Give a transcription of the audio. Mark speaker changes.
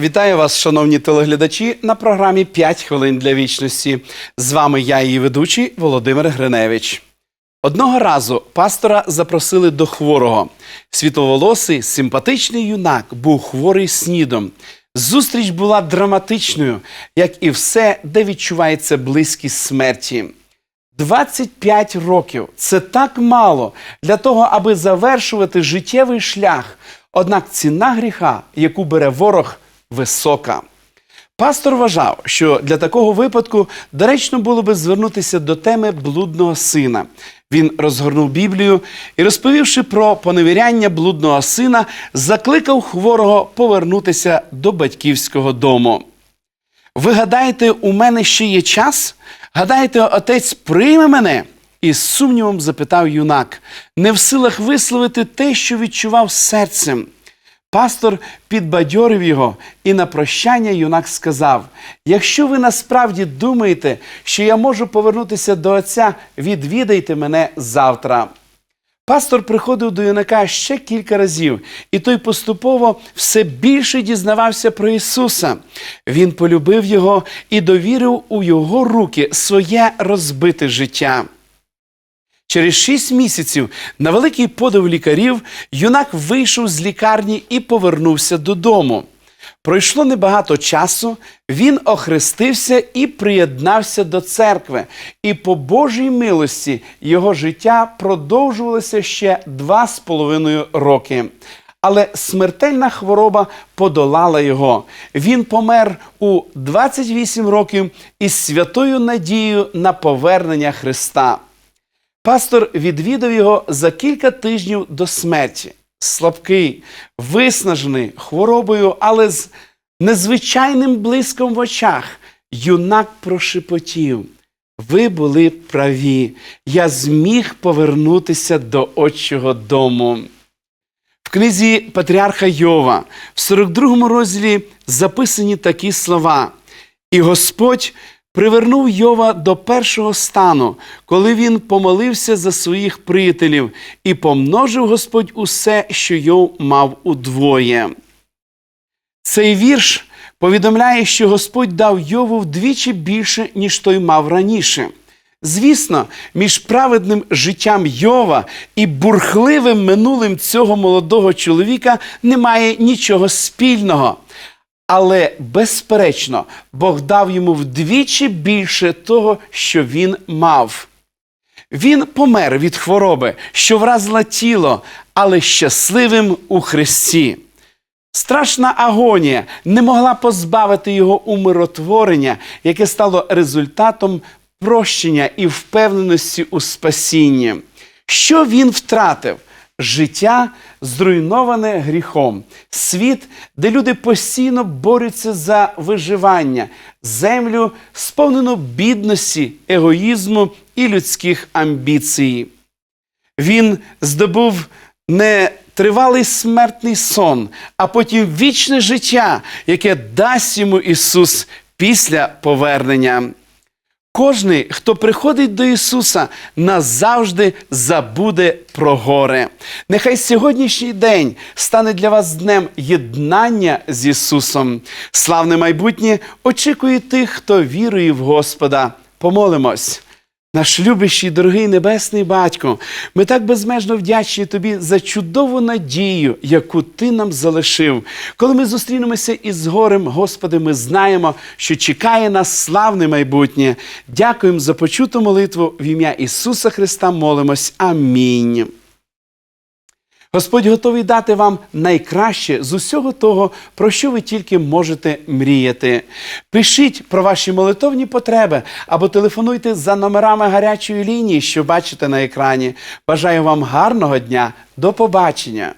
Speaker 1: Вітаю вас, шановні телеглядачі, на програмі «5 хвилин для вічності. З вами я, її ведучий Володимир Гриневич. Одного разу пастора запросили до хворого. Світловолосий, симпатичний юнак був хворий снідом. Зустріч була драматичною, як і все, де відчувається близькість смерті. 25 років це так мало для того, аби завершувати життєвий шлях. Однак ціна гріха, яку бере ворог, висока. Пастор вважав, що для такого випадку доречно було би звернутися до теми блудного сина. Він розгорнув Біблію і, розповівши про поневіряння блудного сина, закликав хворого повернутися до батьківського дому. Ви гадаєте, у мене ще є час? Гадаєте, отець прийме мене? І з сумнівом запитав юнак, не в силах висловити те, що відчував серцем. Пастор підбадьорив його, і на прощання юнак сказав: Якщо ви насправді думаєте, що я можу повернутися до Отця, відвідайте мене завтра. Пастор приходив до юнака ще кілька разів, і той поступово все більше дізнавався про Ісуса. Він полюбив його і довірив у його руки своє розбите життя. Через шість місяців на великий подив лікарів юнак вийшов з лікарні і повернувся додому. Пройшло небагато часу, він охрестився і приєднався до церкви. І по Божій милості його життя продовжувалося ще два з половиною роки. Але смертельна хвороба подолала його. Він помер у 28 років із святою надією на повернення Христа. Пастор відвідав його за кілька тижнів до смерті. Слабкий, виснажений хворобою, але з незвичайним блиском в очах. Юнак прошепотів. Ви були праві. Я зміг повернутися до отчого дому. В книзі Патріарха Йова в 42 розділі записані такі слова. І Господь привернув Йова до першого стану, коли він помолився за своїх приятелів, і помножив Господь усе, що Йов мав удвоє. Цей вірш повідомляє, що Господь дав Йову вдвічі більше, ніж той мав раніше. Звісно, між праведним життям Йова і бурхливим минулим цього молодого чоловіка немає нічого спільного. Але, безперечно, Бог дав йому вдвічі більше того, що він мав. Він помер від хвороби, що вразила тіло, але щасливим у Христі. Страшна агонія не могла позбавити його умиротворення, яке стало результатом прощення і впевненості у спасінні. Що він втратив? Життя зруйноване гріхом, світ, де люди постійно борються за виживання, землю, сповнену бідності, егоїзму і людських амбіцій. Він здобув не тривалий смертний сон, а потім вічне життя, яке дасть йому Ісус після повернення. Кожний, хто приходить до Ісуса, назавжди забуде про горе. Нехай сьогоднішній день стане для вас днем єднання з Ісусом. Славне майбутнє очікує тих, хто вірує в Господа. Помолимось. Наш любящий, дорогий небесний батько, ми так безмежно вдячні тобі за чудову надію, яку ти нам залишив. Коли ми зустрінемося із горем, Господи, ми знаємо, що чекає нас славне майбутнє. Дякуємо за почуту молитву в ім'я Ісуса Христа. Молимось. Амінь. Господь готовий дати вам найкраще з усього того, про що ви тільки можете мріяти. Пишіть про ваші молитовні потреби або телефонуйте за номерами гарячої лінії, що бачите на екрані. Бажаю вам гарного дня. До побачення!